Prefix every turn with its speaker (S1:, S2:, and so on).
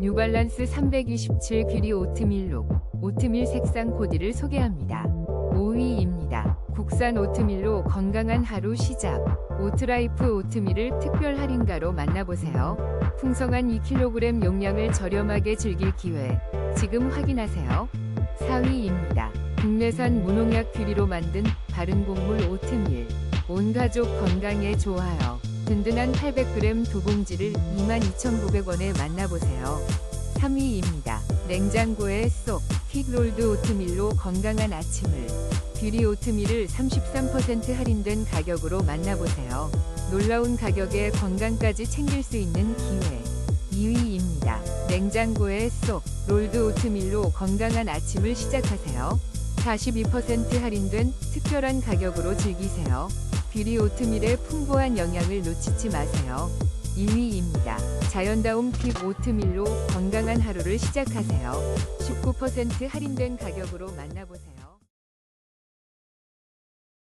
S1: 뉴발란스 327 귀리 오트밀 룩, 오트밀 색상 코디를 소개합니다. 5위입니다. 국산 오트밀로 건강한 하루 시작. 오트라이프 오트밀을 특별 할인가로 만나보세요. 풍성한 2kg 용량을 저렴하게 즐길 기회. 지금 확인하세요. 4위입니다. 국내산 무농약 귀리로 만든 바른 곡물 오트밀. 온 가족 건강에 좋아요. 든든한 800g 두 봉지를 22,900원에 만나보세요. 3위입니다. 냉장고에 쏙 퀵롤드 오트밀로 건강한 아침을 뷰리 오트밀을 33% 할인된 가격으로 만나보세요. 놀라운 가격에 건강까지 챙길 수 있는 기회. 2위입니다. 냉장고에 쏙 롤드 오트밀로 건강한 아침을 시작하세요. 42% 할인된 특별한 가격으로 즐기세요. 뷰리 오트밀의 풍부한 영양을 놓치지 마세요. 1위입니다. 자연다움 픽 오트밀로 건강한 하루를 시작하세요. 19% 할인된 가격으로 만나보세요.